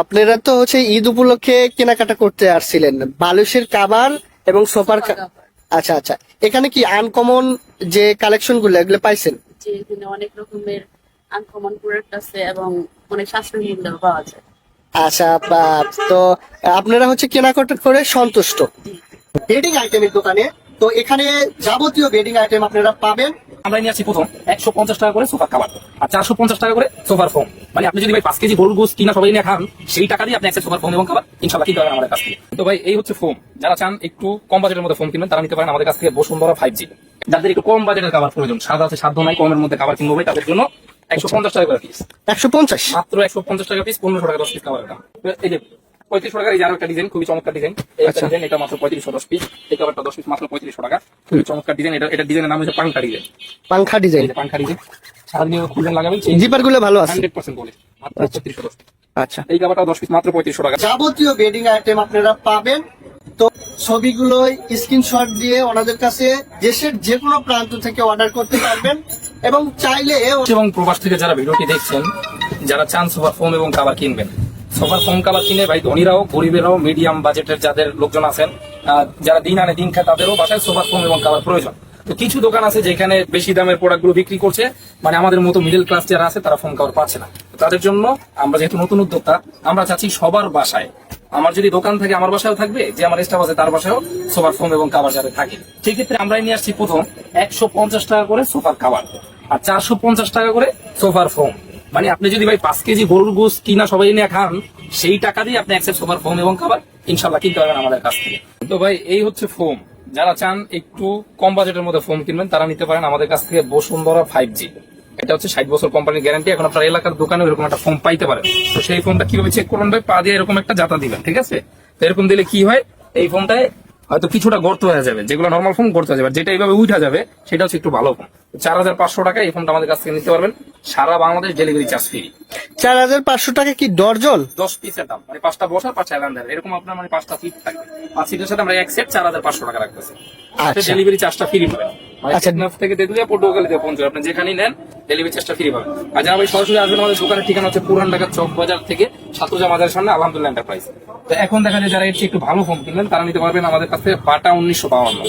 আপনারা তো হচ্ছে ঈদ উপলক্ষে কেনাকাটা করতে আসছিলেন। বালুশের কাবার এবং সোফার আচ্ছা আচ্ছা। এখানে কি আনকমন যে কালেকশনগুলো এগুলো পাইছেন? এখানে অনেক রকমের আনকমন প্রোডাক্ট আছে এবং অনেক সাশ্রয়ী মূল্যে পাওয়া যায়। আচ্ছা তো আপনারা হচ্ছে কেনাকাটা করে সন্তুষ্ট। বেডিং আইটেমের দোকানে তো এখানে যাবতীয় বেডিং আইটেম আপনারা পাবেন। আমরা নিয়ে আসছি প্রথম একশো পঞ্চাশ টাকা করে সোফার খাবার আর চারশো পঞ্চাশ টাকা করে সোফার ফোম। মানে আপনি যদি ভাই পাঁচ কেজি গরুর গোস কিনা সবাই নিয়ে খান সেই টাকা দিয়ে আপনি একটা সোফার ফোম এবং খাবার ইনশাল্লাহ কিনতে পারেন আমাদের কাছ থেকে। তো ভাই এই হচ্ছে ফোম। যারা চান একটু কম বাজেটের মধ্যে ফোম কিনবেন তারা নিতে পারেন আমাদের কাছ থেকে বসুন্ধরা ফাইভ জি যাদের একটু কম বাজেটের খাবার প্রয়োজন সাদা আছে সাধ্য নাই কমের মধ্যে খাবার কিনবো ভাই তাদের জন্য একশো পঞ্চাশ টাকা করে পিস একশো পঞ্চাশ? মাত্র একশো পঞ্চাশ টাকা পিস পনেরোশো টাকা দশ পিস খাবার এই যে পঁয়ত্রিশশো টাকার এই যে আরও একটা ডিজাইন খুবই চমৎকার ডিজাইন এই একটা আচ্ছা। ডিজাইন এটা মাত্র পঁয়ত্রিশশো দশ পিস এই খাবারটা দশ পিস মাত্র পঁয়ত্রিশশো টাকা। খুবই চমৎকার ডিজাইন এটা এটা ডিজাইনের নাম হচ্ছে পাংখা ডিজাইন পাংখা ডিজাইন পাংখা ডিজাইন সারাদিন খুলবেন লাগাবেন জিপারগুলো ভালো আছে। হান্ড্রেড পার্সেন্ট বলে মাত্র পঁয়ত্রিশশো দশ আচ্ছা। এই দশ পিস মাত্র পঁয়ত্রিশশো টাকা। যাবতীয় বেডিং আইটেম আপনারা পাবেন। তো ছবিগুলো স্ক্রিনশট দিয়ে ওনাদের কাছে দেশের যে কোনো প্রান্ত থেকে অর্ডার করতে পারবেন। এবং চাইলে এবং প্রবাস থেকে যারা ভিডিওটি দেখছেন যারা চান সোফার ফোম এবং কাবার কিনবেন ফোম কাবার কিনে ভাই ধনীরাও, গরিবেরাও মিডিয়াম বাজেটের যাদের লোকজন আছেন যারা দিন আনে দিন খায় তাদেরও বাসায় সোফার ফোম এবং কাবার প্রয়োজন। তো কিছু দোকান আছে যেখানে বেশি দামের প্রোডাক্টগুলো বিক্রি করছে মানে আমাদের মতো মিডল ক্লাস যারা আছে তারা ফোন কাবার পাচ্ছে না। তাদের জন্য আমরা যেহেতু নতুন উদ্যোক্তা, আমরা চাচ্ছি সবার বাসায়, আমার যদি দোকান থাকে আমার বাসায়ও থাকবে, যে আমার স্টাফ আছে তার বাসায়ও সোফার ফোম এবং কাবার যাতে থাকে। সেক্ষেত্রে আমরাই নিয়ে আসছি প্রথম একশো পঞ্চাশ টাকা করে সোফার কাবার আর চারশো পঞ্চাশ টাকা করে সোফার ফোম মানে আপনি যদি ভাই পাঁচ কেজি গরুর গোস কিনা সবাই নিয়ে খান, সেই টাকা দিয়ে আপনি একসেপ্ট সোফার ফোম এবং খাবার ইনশাল্লাহ কিনতে পারবেন আমাদের কাছ থেকে। তো ভাই, এই হচ্ছে ফোম যারা চান একটু কম বাজেটের মধ্যে ফোম কিনবেন, তারা নিতে পারেন আমাদের কাছ থেকে বসুন্ধরা ফাইভ জি এটা হচ্ছে ষাট বছর কোম্পানির গ্যারান্টি এখন আপনার এলাকার দোকানে এরকম একটা ফোন পাইতে পারেন। তো সেই ফোনটা কীভাবে চেক করবেন ভাই? পা দিয়ে এরকম একটা জাতা দিবেন, ঠিক আছে? তো এরকম দিলে কি হয়? এই ফোনটায় হয়তো কিছুটা গর্ত হয়ে যাবে যেগুলো নর্মাল ফোন গর্ত হয়ে যাবে যেটা এইভাবে উঠা যাবে সেটা হচ্ছে একটু ভালো ফোন চার হাজার পাঁচশো টাকা এই ফোনটা আমাদের কাছ থেকে নিতে পারবেন। সারা বাংলাদেশ ডেলিভারি চার্জ ফ্রি চার হাজার পাঁচশো টাকা কি ডরজল দশ পিসের দাম মানে পাঁচটা বসার পাঁচটা হাজার এরকম আপনার মানে পাঁচটা সিট থাকবে। পাঁচ সিটের সাথে আমরা এক সেট চার হাজার পাঁচশো টাকা রাখতেছি। ডেলিভারি চার্জটা ফ্রি পাবেন আচ্ছা। থেকে দেখলে পটুয়াখালীতে পৌঁছবে। আপনি যেখানেই নেন ডেলিভারি চার্জটা ফ্রি পাবেন। আর যারা ভাই সরাসরি আসবেন আমাদের দোকানের ঠিকানা হচ্ছে পুরান ঢাকা চক বাজার থেকে সাতুজা মাজারের সামনে আলহামদুলিল্লাহ এন্টারপ্রাইজ তো এখন দেখা যায় যারা এর একটু ভালো ফোন কিনবেন তারা নিতে পারবেন আমাদের কাছ বাটা উনিশশো বাউন্ন।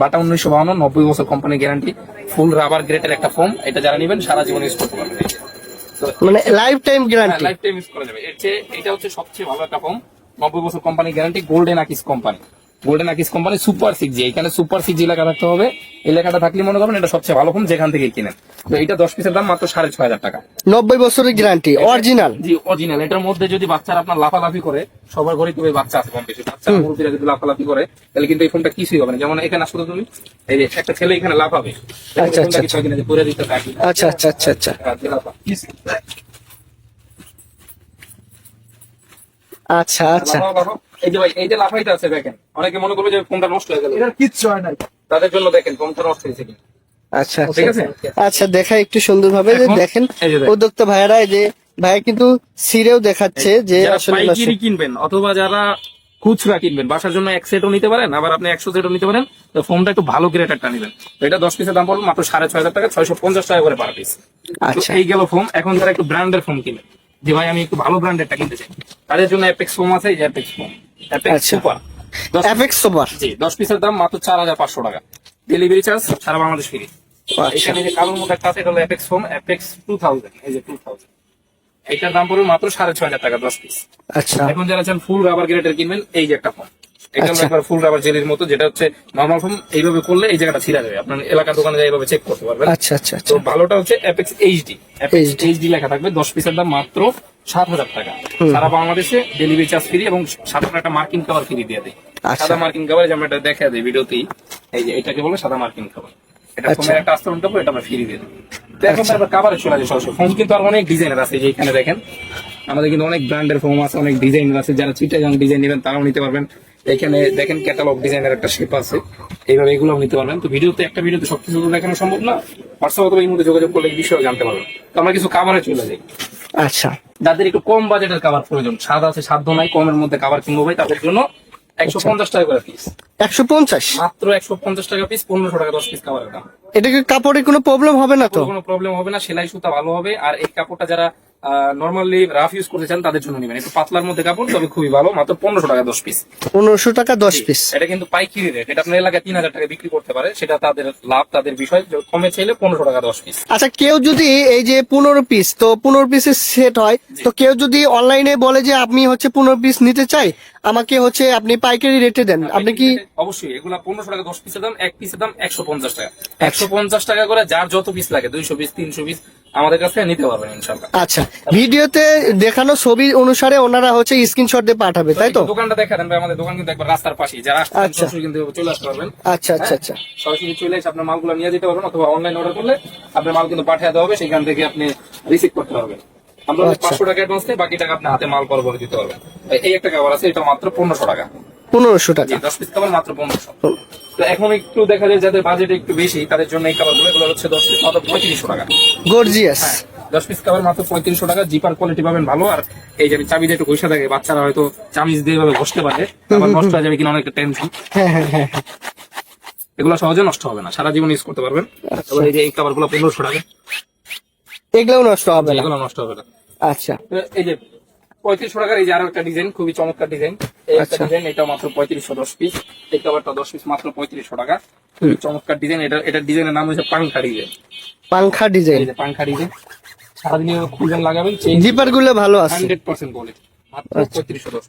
বাটা উনিশশো বাউন্ন নব্বই বছর কোম্পানি গ্যারান্টি ফুল রাবার গ্রেটের একটা ফোন এটা যারা নেবেন সারা জীবন ইউজ করতে পারবেন। মানে life time guarantee life time use করা যাবে। এর চেয়ে এটা হচ্ছে সবচেয়ে ভালো একটা ফোন নব্বই বছর company guarantee golden Akij company golden Akij company super six G এখানে সুপার সিক্স জি লেখা থাকতে হবে। এই লেখাটা থাকলে মনে করবেন এটা সবচেয়ে ভালো ফোন যেখান থেকে কিনেন। তো এটা দশ পিসের দাম মাত্র সাড়ে ছয় হাজার টাকা। নব্বই বছরের গ্যারান্টি অরিজিনাল জি অরিজিনাল এটার মধ্যে যদি বাচ্চারা আপনার লাফালাফি করে সবার ঘরে তো ওই বাচ্চা আছে কম বেশি। বাচ্চা মুরব্বীরা যদি লাফালাফি করে তাহলে কিন্তু এই ফোনটা কিছুই হবে না। যেমন এখানে আসলে তুমি এই যে একটা ছেলে এখানে লাফাবে। আচ্ছা, আচ্ছা, দিতে থাকি আচ্ছা আচ্ছা আচ্ছা আচ্ছা। আচ্ছা আচ্ছা। এই যে ভাই এই যে লাফাইতে আছে দেখেন অনেকে মনে করবে যে ফোনটা নষ্ট হয়ে গেল। এটার কিচ্ছু হয় নাই। তাদের জন্য দেখেন ফোনটা নষ্ট হয়েছে কি আচ্ছা ঠিক আচ্ছা। আছে? আচ্ছা দেখা একটু সুন্দর ভাবে যে দেখেন। উদ্যোক্তা ভাইয়ারা এই যে ভাইয়া কিন্তু সিরেও দেখাচ্ছে যে আসলে পাইকারি কিনবেন অথবা যারা খুচরা কিনবেন বাসার জন্য এক সেটও নিতে পারেন আবার আপনি একশো সেটও নিতে পারেন তো ফোনটা একটু ভালো গ্রেটারটা নেবেন। তো এটা দশ পিসের দাম পড়বে মাত্র সাড়ে ছয় হাজার টাকা ছয়শো পঞ্চাশ টাকা করে পার পিস আচ্ছা। এই গেল ফোন এখন যারা একটু ব্র্যান্ডের ফোন কিনে যে ভাই আমি একটু ভালো ব্র্যান্ডেরটা কিনতে চাই। তাদের জন্য অ্যাপেক্স ফোম আছে এই যে Apex foam Apex. Super Apex super G দশ পিসের দাম মাত্র চার হাজার পাঁচশো টাকা। ডেলিভারি চার্জ সারা বাংলাদেশ ফ্রি আচ্ছা। এখানে যে কালোর মধ্যে একটা আছে এটা হলো Apex foam Apex two thousand এই যে টু থাউজেন্ড এইটার দাম পড়বে মাত্র সাড়ে ছয় হাজার টাকা দশ পিস আচ্ছা। এখন যারা চান ফুল রাবার গ্রেডের কিনবেন এই যে একটা ফোন হলো আচ্ছা। একবার ফুল রাবার জেলির মতো যেটা হচ্ছে নর্মাল ফোন এইভাবে করলে এই জায়গাটা ছিঁড়া যাবে। আপনার এলাকার দোকানে যাই এইভাবে চেক করতে পারবেন। আচ্ছা আচ্ছা তো আচ্ছা ভালোটা হচ্ছে অ্যাপেক্স এইচডি অ্যাপেক্স এইচডি লেখা থাকবে দশ পিসের দাম মাত্র সাত হাজার টাকা। সারা বাংলাদেশে ডেলিভারি চার্জ ফ্রি এবং সাথে একটা মার্কিং কভার ফ্রি দিয়ে দেয়। আচ্ছা। সাদা মার্কিং কভার আমরা এটা দেখা দিই ভিডিওতেই এই যে এটাকে বলে সাদা মার্কিং কভার এটা। ফোনের একটা আস্তরণ কাপড় এটা আমরা ফ্রি দিয়ে তো এখন কাভারে চলে সরাসরি। কিন্তু আর অনেক ডিজাইনের আছে যে এখানে দেখেন। আমাদের কিন্তু অনেক ব্র্যান্ডের আছে অনেক ডিজাইন আছে। যারা চিটাগাং ডিজাইন নেবেন তারাও নিতে পারবেন। এখানে দেখেন ক্যাটালগ ডিজাইনের একটা শেপ আছে। এইভাবে এগুলো নিতে পারবেন। তো ভিডিওতে একটা ভিডিওতে সবকিছু তো দেখানো সম্ভব না। হোয়াটসঅ্যাপ অথবা এই মধ্যে যোগাযোগ করলে এই বিষয়ে জানতে পারবেন। তো আমরা কিছু কাভারে চলে যাই। আচ্ছা। যাদের একটু কম বাজেটের কাভার প্রয়োজন সাদা আছে সাধ্য নাই কমের মধ্যে কাভার কিনবো ভাই তাদের জন্য একশো পঞ্চাশ টাকা করে পিস একশো পঞ্চাশ? মাত্র একশো পঞ্চাশ টাকা পিস পনেরোশো টাকা দশ পিস কাপড়ের দাম। এটা কি কাপড়ে কোনো প্রবলেম হবে না তো? কোনো প্রবলেম হবে না সেলাই সুতা ভালো হবে। আর এই কাপড়টা যারা নর্মালি রাফ ইউজ করতে চান তাদের জন্য নেবেন। একটু পাতলার মধ্যে কাপড় তবে খুবই ভালো। মাত্র পনেরোশো টাকা দশ পিস পনেরোশো টাকা দশ পিস এটা কিন্তু পাইকারি রেট এটা আপনার এলাকায় তিন হাজার টাকা বিক্রি করতে পারে। সেটা তাদের লাভ তাদের বিষয়। কমে চাইলে পনেরোশো টাকা দশ পিস আচ্ছা কেউ যদি এই যে পনেরো পিস তো পনেরো পিসের সেট হয় তো কেউ যদি অনলাইনে বলে যে আমি হচ্ছে পনেরো পিস নিতে চাই আমাকে হচ্ছে আপনি পাইকারি রেটে দেন। আপনি কি অবশ্যই এগুলা পনেরোশো টাকা দশ পিসের দাম এক পিসের দাম একশো পঞ্চাশ টাকা। একশো পঞ্চাশ টাকা করে যার যত পিস লাগে দুইশো পিস তিনশো পিস আমাদের কাছে নিতে পারবেন ইনশাল্লাহ আচ্ছা ভিডিওতে দেখানো ছবি অনুসারে ওনারা হচ্ছে স্ক্রিনশট দিয়ে পাঠাবে তাই তো? দোকানটা দেখা দেন ভাই আমাদের দোকান কিন্তু একবার রাস্তার পাশেই। যারা আসছেন আচ্ছা। কিন্তু চলে আসতে পারবেন। আচ্ছা আচ্ছা আচ্ছা। সরাসরি চলে এসে আপনার মালগুলো নিয়ে যেতে পারবেন অথবা অনলাইন অর্ডার করলে আপনার মাল কিন্তু পাঠিয়ে দেওয়া হবে সেখান থেকে আপনি রিসিভ করতে পারবেন। আমরা আচ্ছা। পাঁচশো টাকা অ্যাডভান্স বাকি টাকা আপনি হাতে মাল পর দিতে পারবেন। এই একটা কাবার আছে এটা মাত্র পনেরোশো টাকা। পনেরোশো টাকা। দশ পিস কাবার মাত্র পনেরোশো। তো এখন একটু দেখা যায় যাদের বাজেট একটু বেশি তাদের জন্য এই কাবারগুলো এগুলো হচ্ছে দশ পিস মাত্র পঁয়ত্রিশশো টাকা। গর্জিয়াস দশ পিস কাবার মাত্র পঁয়ত্রিশশো টাকা জিপার কোয়ালিটি পাবেন ভালো। আর এই যে চাবি দিয়ে একটু ঘষে থাকে বাচ্চারা হয়তো চামিজ দিয়ে এভাবে ঘষতে পারে। আবার নষ্ট হয়ে যাবে কিনা অনেক টেনশন হ্যাঁ হ্যাঁ হ্যাঁ এগুলো সহজে নষ্ট হবে না সারা জীবন ইউজ করতে পারবেন। তারপর এই যে এই কাবারগুলো পনেরোশো টাকা। এগুলোও নষ্ট হবে না? এগুলো নষ্ট হবে না। আচ্ছা। এই যে পঁয়ত্রিশশো টাকার এই যে আরও একটা ডিজাইন খুবই চমৎকার ডিজাইন এই একটা আচ্ছা। ডিজাইন এটা মাত্র পঁয়ত্রিশশো দশ পিস এই কাবারটা দশ পিস মাত্র পঁয়ত্রিশশো টাকা। খুবই চমৎকার ডিজাইন এটা এটা ডিজাইনের নাম হচ্ছে পাংখা ডিজাইন পাংখা ডিজাইন পাংখা ডিজাইন সারাদিন খুলবেন লাগাবেন জিপারগুলো ভালো আছে। হান্ড্রেড পার্সেন্ট কোয়ালিটি মাত্র পঁয়ত্রিশশো দশ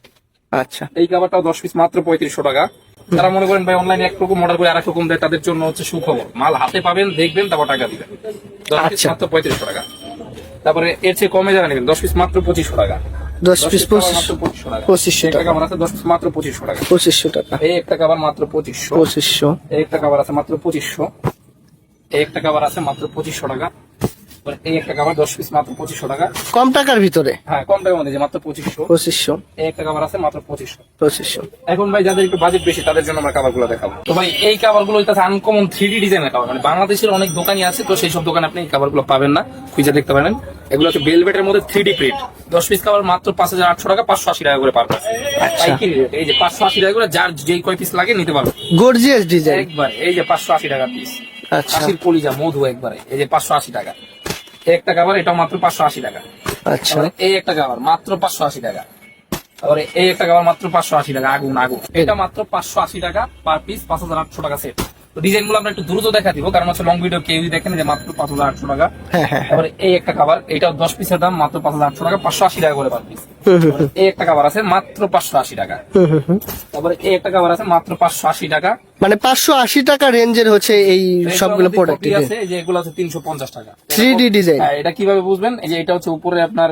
আচ্ছা। এই কাবারটাও দশ পিস মাত্র পঁয়ত্রিশশো টাকা। তারা মনে করেন ভাই অনলাইনে এক রকম অর্ডার করে আর রকম দেয় তাদের জন্য হচ্ছে সুখবর। মাল হাতে পাবেন দেখবেন তারপর টাকা দিবেন। দশ পিস আচ্ছা। মাত্র পঁয়ত্রিশশো টাকা। তারপরে এর চেয়ে কমে যারা নেবেন দশ পিস মাত্র পঁচিশশো টাকা। দশ পিস পঁচিশশো টাকা। কাবার আছে দশ পিস মাত্র পঁচিশশো টাকা। পঁচিশশো টাকা। এই একটা কাবার মাত্র পঁচিশশো। পঁচিশশো। এই একটা কাবার আছে মাত্র পঁচিশশো। এই একটা কাবার আছে মাত্র পঁচিশশো টাকা। এই একটা কাবার দশ পিস মাত্র পঁচিশশো টাকা। কম টাকার ভিতরে? হ্যাঁ কম টাকার মধ্যে মাত্র পঁচিশশো। পঁচিশশো। এই একটা কাবার আছে মাত্র পঁচিশশো। পঁচিশশো। এখন ভাই যাদের একটু বাজেট বেশি তাদের জন্য আমরা কাভারগুলো দেখাবো। তো ভাই এই কাভারগুলো হচ্ছে আনকমন থ্রি ডি ডিজাইনের কাভার মানে বাংলাদেশের অনেক দোকানই আছে তো সেই সব দোকানে আপনি এই কাভারগুলো পাবেন না। খুঁজে দেখতে পারেন। এগুলো হচ্ছে বেলভেটের মধ্যে থ্রি ডি প্রিন্ট দশ পিস কাভার মাত্র পাঁচ হাজার আটশো টাকা পাঁচশো আশি টাকা করে পার। আচ্ছা। পাইকারি rate, এই যে পাঁচশো আশি টাকা করে যার যেই কয় পিস লাগে নিতে পারবে। গর্জিয়াস ডিজাইন একবার এই যে পাঁচশো আশি টাকা পিস আচ্ছা। আশির কলিজা মধু একবারে এই যে পাঁচশো আশি টাকা। এই একটা কাভার এটা মাত্র পাঁচশো আশি টাকা। আচ্ছা। এই একটা কাভার মাত্র পাঁচশো আশি টাকা। তারপরে এই একটা কাভার মাত্র পাঁচশো আশি টাকা আগুন আগুন। এটা মাত্র পাঁচশো আশি টাকা পার পিস পাঁচ হাজার আটশো টাকা সেট ডিজাইনগুলো আমরা একটু দ্রুত দেখা দিব কারণ হচ্ছে লং ভিডিও কেউ দেখেন যে মাত্র পাঁচ হাজার আটশো টাকা। হ্যাঁ হ্যাঁ তারপরে এই একটা খাবার এটাও দশ পিসের দাম মাত্র পাঁচ হাজার আটশো টাকা পাঁচশো আশি টাকা করে পার পিস এই একটা খাবার আছে মাত্র পাঁচশো আশি টাকা। তারপরে এই একটা খাবার আছে মাত্র পাঁচশো আশি টাকা। মানে পাঁচশো আশি টাকা রেঞ্জের হচ্ছে এই সবগুলো প্রোডাক্ট আছে এই যে এগুলো হচ্ছে তিনশো পঞ্চাশ টাকা। 3D ডিজাইন হ্যাঁ, এটা কীভাবে বুঝবেন? এই যে এটা হচ্ছে উপরে আপনার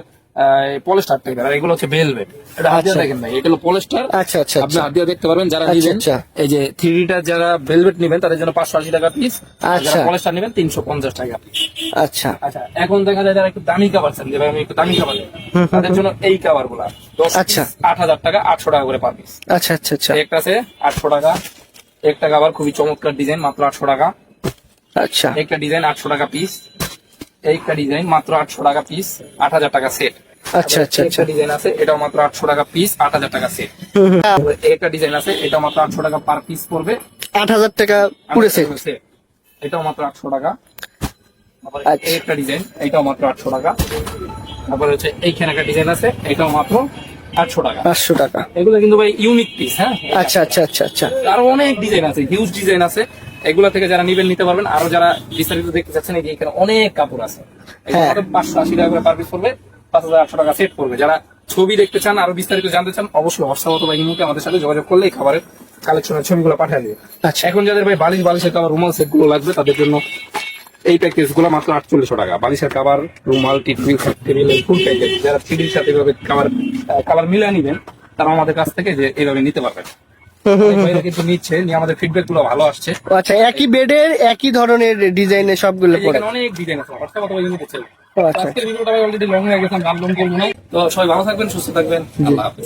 পলিস্টার টাইপের আর এগুলো হচ্ছে বেলভেট এটা হাত দিয়ে আচ্ছা। দেখেন ভাই এটা হলো পলিস্টার আচ্ছা আচ্ছা আপনি আচ্ছা। হাত দিয়ে দেখতে পারবেন যারা নিবেন আচ্ছা। এই যে থ্রিডিটা যারা বেলভেট নেবেন তাদের জন্য পাঁচশো আশি টাকা পিস আচ্ছা। যারা পলিস্টার নেবেন তিনশো পঞ্চাশ টাকা পিস আচ্ছা। আচ্ছা এখন দেখা যায় যারা একটু দামি খাবার চান যে আমি একটু দামি খাবার তাদের জন্য এই খাবারগুলা দশ আচ্ছা। আট হাজার টাকা আটশো টাকা করে পার পিস আচ্ছা আচ্ছা আচ্ছা। একটা আছে আটশো টাকা। একটা খাবার খুবই চমৎকার ডিজাইন মাত্র আটশো টাকা। আচ্ছা। একটা ডিজাইন আটশো টাকা পিস একটা ডিজাইন মাত্র আটশো টাকা পিস আট হাজার টাকা সেট আচ্ছা, আচ্ছা, আচ্ছা। ডিজাইন আছে এটাও মাত্র আটশো টাকা পিস আট হাজার টাকা সেট। একটা ডিজাইন আছে এটা মাত্র আটশো টাকা পার পিস পড়বে। আট হাজার টাকা পুরো সেট এটাও মাত্র আটশো টাকা। তারপরে আচ্ছা। এই একটা ডিজাইন এটাও মাত্র আটশো টাকা। তারপরে হচ্ছে এইখানে একটা ডিজাইন আছে এটাও মাত্র আটশো টাকা। পাঁচশো টাকা। এগুলো কিন্তু ভাই ইউনিক পিস হ্যাঁ? আচ্ছা আচ্ছা আচ্ছা আচ্ছা। আরও অনেক ডিজাইন আছে হিউজ ডিজাইন আছে। এগুলা থেকে যারা নিবেন নিতে পারবেন। আরও যারা বিস্তারিত দেখতে চাচ্ছেন এই যে এখানে অনেক কাপড় আছে। হ্যাঁ। পাঁচশো আশি টাকা করে পার পিস পড়বে পাঁচ হাজার আটশো টাকা সেট করবে যারা ছবি দেখতে চান আরও বিস্তারিত জানতে চান অবশ্যই হোয়াটসঅ্যাপ অথবা ইমুকে আমাদের সাথে যোগাযোগ করলে খাবারের কালেকশনের ছবিগুলো পাঠিয়ে দেবে। আচ্ছা। এখন যাদের ভাই বালিশ বালিশের কাবার রুমাল সেটগুলো লাগবে তাদের জন্য এই প্যাকেজগুলো মাত্র আটচল্লিশশো টাকা। বালিশের কাবার রুমাল টিফিন টেবিল ফুল প্যাকেজ যারা থ্রিডির সাথে এভাবে কাবার কাবার মিলিয়ে নিবেন তারা আমাদের কাছ থেকে যে এইভাবে নিতে পারবেন। ভাইরা কিন্তু নিচ্ছে নিয়ে আমাদের ফিডব্যাকগুলো ভালো আসছে। আচ্ছা একই বেডের একই ধরনের ডিজাইনের সবগুলো অনেক ডিজাইন আছে হোয়াটসঅ্যাপ অথবা ও আচ্ছা। আজকের ভিডিওটা অলরেডি লং হয়ে গেছে আমি লং করব না তো সবাই ভালো থাকবেন সুস্থ থাকবেন আল্লাহ হাফেজ।